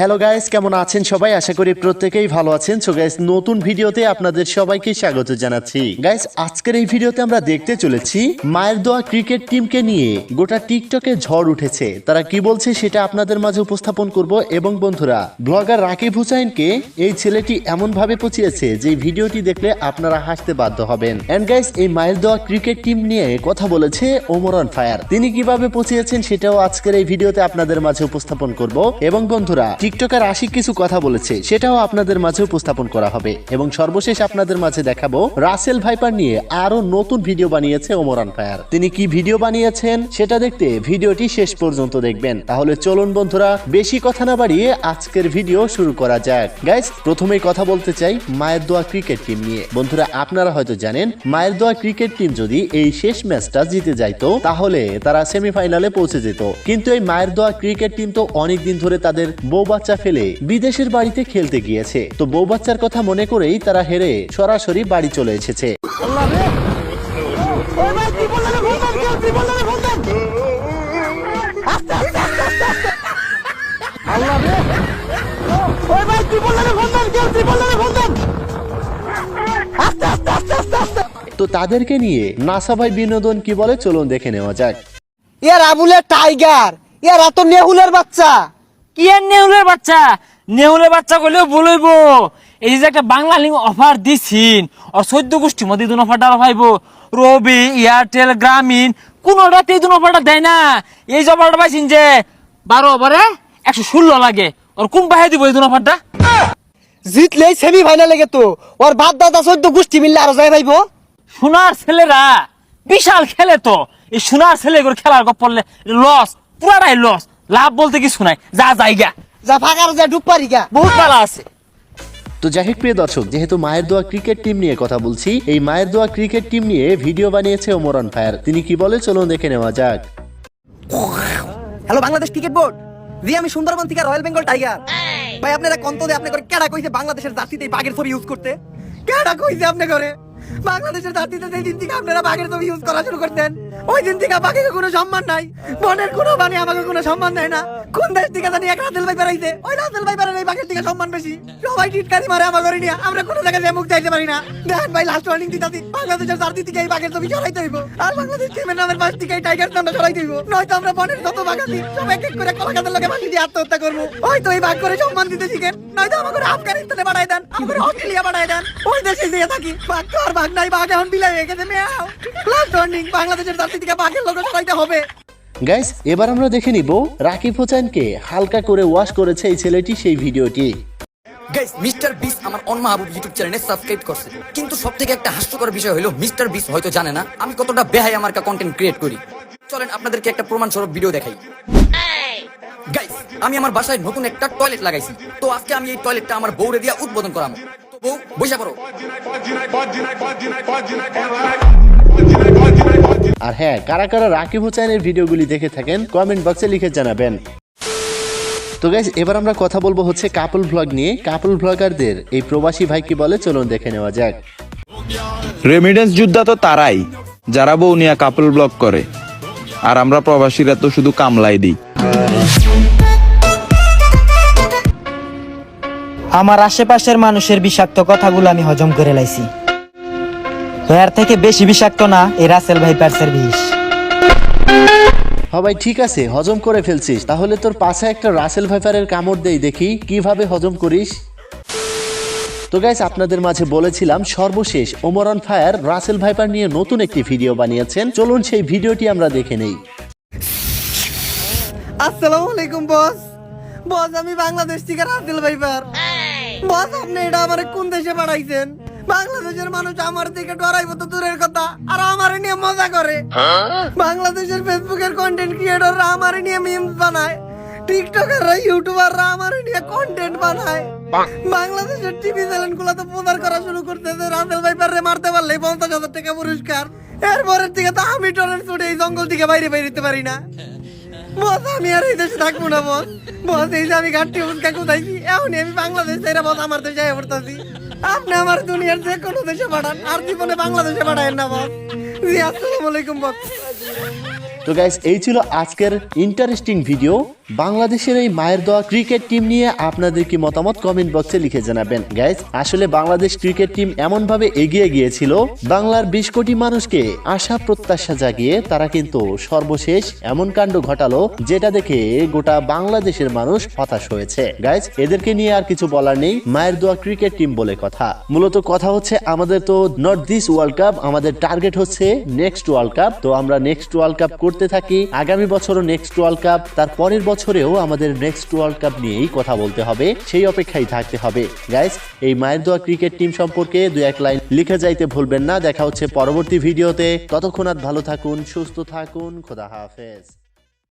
Hello guys কেমন আছেন সবাই? আশা করি প্রত্যেকেই ভালো আছেন। সো গাইস নতুন ভিডিওতে আপনাদের সবাইকে স্বাগত জানাচ্ছি। গাইস আজকের এই ভিডিওতে আমরা দেখতে চলেছি মায়ের দোয়া ক্রিকেট টিমকে নিয়ে গোটা টিকটকে ঝড় উঠেছে। তারা কি বলছে সেটা আপনাদের মাঝে উপস্থাপন করব। এবং বন্ধুরা, ব্লগার রাকিব হুসাইনকে এই ছেলেটি এমন ভাবে পচিয়েছে যে ভিডিওটি দেখলে আপনারা হাসতে বাধ্য হবেন। এন্ড গাইস এই মায়ের দোয়া ক্রিকেট টিম নিয়ে কথা বলেছে ওমরন ফায়ার। তিনি কীভাবে পচিয়েছেন সেটাও আজকের এই ভিডিওতে আপনাদের মাঝে উপস্থাপন করব। এবং বন্ধুরা টিকটকার আশিক কিছু কথা বলেছে, সেটাও আপনাদের মাঝে উপস্থাপন করা হবে। এবং সর্বশেষ আপনাদের মাঝে দেখাবো রাসেল ভাইপার নিয়ে আরও নতুন ভিডিও বানিয়েছে ওমরান ফায়ার তিনি কি ভিডিও বানিয়েছেন সেটা দেখতে ভিডিওটি শেষ পর্যন্ত দেখবেন। তাহলে চলুন বন্ধুরা, বেশি কথা না বাড়িয়ে আজকের ভিডিও শুরু করা যাক। গাইস প্রথমেই কথা বলতে চাই মায়ের দোয়া ক্রিকেট টিম নিয়ে। বন্ধুরা, আপনারা হয়তো জানেন, মায়ের দোয়া ক্রিকেট টিম যদি এই শেষ ম্যাচটা জিতে যাইতো, তাহলে তারা সেমিফাইনালে পৌঁছে যেত। কিন্তু এই মায়ের দোয়া ক্রিকেট টিম তো অনেকদিন ধরে তাদের বউ বাচ্চা ফেলে বিদেশের বাড়িতে খেলতে গিয়েছে। তো বউ বাচ্চার কথা মনে করেই তারা হেরে সরাসরি বাড়ি চলে এসেছে। তো তাদেরকে নিয়ে নাসা ভাই বিনোদন কি বলে চলুন দেখে নেওয়া যাক। ইয়ার আবুলের টাইগার ইয়ার এত নেহুলের বাচ্চা। কি আর নেউলের বাচ্চা। নেউলের বাচ্চা করলেও বলইব এই যে একটা বাংলা লিঙ্ক অফার দিছিন আর চোদ্দ গোষ্ঠীর মধ্যে দুন অফারটা পাইব রবি এয়ারটেল গ্রামীণ কোনোটাতে এই দুন অফারটা দেয় না। এই যে অফারটা পাইছেন যে বারো ওভারে একশো ষোলো লাগে আর কোন বাহে দিব এই দুন অফারটা জিতলেই সেমি ফাইনালে গেত ওর বাপ দাদা চোদ্দ গোষ্ঠী মিললে আরও যাই ভাইব সোনার ছেলেরা বিশাল খেলে তো এই সোনার ছেলে করে খেলার গপ পড়লে লস পুরাটাই লস লাভ বলতে কিছু নাই যা জায়গা। যা ফাঁকার যা ডুব পারি গা। বহুত ভালো আছে। তো যাই হোক প্রিয় দর্শক যেহেতু মায়ের দোয়া ক্রিকেট টিম নিয়ে কথা বলছি এই মায়ের দোয়া ক্রিকেট টিম নিয়ে ভিডিও বানিয়েছে ওমরান ফায়ার। তিনি কি বলে? চলুন দেখে নেওয়া যাক। Hello Bangladesh cricket board. জি আমি সুন্দরবন থেকে রয়্যাল বেঙ্গল টাইগার। ভাই আপনারা কন্ত দিয়ে আপনি করে কেডা কইছে বাংলাদেশের জার্সিতে এই বাঘের ছবি ইউজ করতে? কেডা কইছে আপনি করে? বাংলাদেশের জার্সিতে যেই দিন থেকে আপনারা বাঘের ছবি ইউজ করা শুরু করতেন। ওই দিন থেকে বাঘের কোনো সম্মান নাই। বনের কোনো বাণী আমাকে কোনো সম্মান দেয় না। কোন দেশ থেকে জানি এক রাতেল ভাই বেড়াইছে। ওই রাতেল ভাই বেড়ার এই বাঘের থেকে সম্মান বেশি। সবাই টিটকারি মারে আমার করে নিয়ে। আমরা কোনো জায়গায় যেয়ে মুখ চাইতে পারি না। দেখেন ভাই লাস্ট ওয়ার্নিং দিতাছি। বাংলাদেশের জার্সি থেকে এই বাঘের ছবি সরাইতে হইব। আর বাংলাদেশ টিমের নামের পাশ থেকে এই টাইগার নামটা সরাইতে হইব। নয়তো আমরা বনের যত বাঘ আছি, সব এক এক করে কলাকাতার লোকে ফাঁসি দিয়ে আত্মহত্যা করব। ওই তো এই বাঘ করে সম্মান দিতে শিখেন। নয়তো আমাকে আফগানিস্তানে পাঠাই দেন, আমাকে অস্ট্রেলিয়া পাঠাই দেন। ওই দেশে যেয়ে থাকি। বাঘ তো আর বাঘ নাই, বাঘ এখন বিলাই হয়ে গেছে মেয়াও। লাস্ট ওয়ার্নিং বাংলাদেশের থেকে বাঘের লোক সরাইতে হবে গাইস এবার আমরা দেখে নিব রাকিব হোসেনকে হালকা করে ওয়াশ করেছে এই ছেলেটি সেই ভিডিওটি গাইস মিস্টার বিস আমার অন মাহবুব ইউটিউব চ্যানেলে সাবস্ক্রাইব করছে কিন্তু সব থেকে একটা হাস্যকর বিষয় হলো মিস্টার বিস হয়তো জানে না আমি কতটা বেহাই আমার কন্টেন্ট ক্রিয়েট করি চলেন আপনাদেরকে একটা প্রমাণ স্বরূপ ভিডিও দেখাই গাইস আমি আমার বাসায় নতুন একটা টয়লেট লাগাইছি তো আজকে আমি এই টয়লেটটা আমার বউরে দিয়া উদ্বোধন করাম বউ বসে পড়ো আর হ্যাঁ কারা কারা রাকিব হোসেনের ভিডিওগুলি দেখে থাকেন কমেন্ট বক্সে লিখে জানাবেন। তো গাইজ এবার আমরা কথা বলব হচ্ছে কাপল ভ্লগ নিয়ে। কাপল ভ্লগারদের এই প্রবাসী ভাই কি বলে? চলুন দেখে নেওয়া যাক। রেমিডেন্স যোদ্ধা তো তারাই যারা বৌনিয়া কাপল ব্লক করে। আর আমরা প্রবাসীরা তো শুধু কামলাই দিই। আমার আশেপাশের মানুষের বিষাক্ত কথাগুলো আমি হজম করে লাইছি। এর থেকে বেশি বিষাক্ত না এই রাসেল ভাই পার্সের বিষ। হ ভাই ঠিক আছে হজম করে ফেলছিস। তাহলে তোর পাশে একটা রাসেল ভাইপারের কামড় দেই দেখি কীভাবে হজম করিস? তো গাইস আপনাদের মাঝে বলেছিলাম সর্বশেষ ওমরন ফায়ার রাসেল ভাইপার নিয়ে নতুন একটি ভিডিও বানিয়েছেন। চলুন সেই ভিডিওটি আমরা দেখে নেই। আসসালামু আলাইকুম বস। বস আমি বাংলাদেশ থেকে রাসেল ভাইপার বস আপনি এটা আমার কোন দেশে পাঠাইছেন? বাংলাদেশের মানুষ আমার থেকে ডরাইবো তো দূরের কথা আর আমার নিয়ে মজা করে। বাংলাদেশের ফেসবুকের কন্টেন্ট ক্রিয়েটররা আমার নিয়ে মিমস বানায় টিকটকাররা ইউটিউবাররা আমার নিয়ে কন্টেন্ট বানায়। বাংলাদেশের টিভি চ্যানেলগুলো তো প্রচার করা শুরু করতেছে রাসেল ভাইপার রে মারতে পারলেই পঞ্চাশ হাজার টাকা পুরস্কার। এরপরের থেকে তো আমি টরের ছুটে এই জঙ্গল থেকে বাইরে বেরোতে পারি না। বস আমি আর এই দেশে থাকব না বস। বস এই যে আমি ঘাটটি উৎকা কোথাইছি এখনই আমি বাংলাদেশ ছেড়ে বস আমার দেশে পড়তাছি। আপনি আমার দুনিয়ার যে কোনো দেশে পাঠান, আর জীবনে বাংলাদেশে পাঠায়েন না বস জি, আসসালামু আলাইকুম বস তো গাইস এই ছিল আজকের ইন্টারেস্টিং ভিডিও বাংলাদেশের এই মায়ের দোয়া ক্রিকেট টিম নিয়ে আপনাদের কি মতামত কমেন্ট বক্সে লিখে জানাবেন। গাইজ আসলে বাংলাদেশ ক্রিকেট টিম এমন ভাবে এগিয়ে গিয়েছিল, বাংলার বিশ কোটি মানুষকে আশা প্রত্যাশা জাগিয়ে তারা কিন্তু সর্বশেষ এমন কাণ্ড ঘটালো যেটা দেখে গোটা বাংলাদেশের মানুষ হতাশ হয়েছে। গাইজ এদেরকে নিয়ে আর কিছু বলার নেই, মায়ের দোয়া ক্রিকেট টিম বলে কথা। মূলত কথা হচ্ছে আমাদের তো নর্থ দিস ওয়ার্ল্ড কাপ আমাদের টার্গেট হচ্ছে নেক্সট ওয়ার্ল্ড কাপ তো আমরা নেক্সট ওয়ার্ল্ড কাপ করতে থাকি, আগামী বছরও নেক্সট ওয়ার্ল্ড কাপ তার পরের বছরেও আমাদের নেক্সট ওয়ার্ল্ড কাপ নিয়েই কথা বলতে হবে, সেই অপেক্ষায় থাকতে হবে। গাইস এই মায়ের দোয়া ক্রিকেট টিম সম্পর্কে দু এক লাইন লিখে যাইতে ভুলবেন না। দেখা হচ্ছে পরবর্তী ভিডিওতে ততক্ষণ আর ভালো থাকুন, সুস্থ থাকুন, খোদা হাফেজ।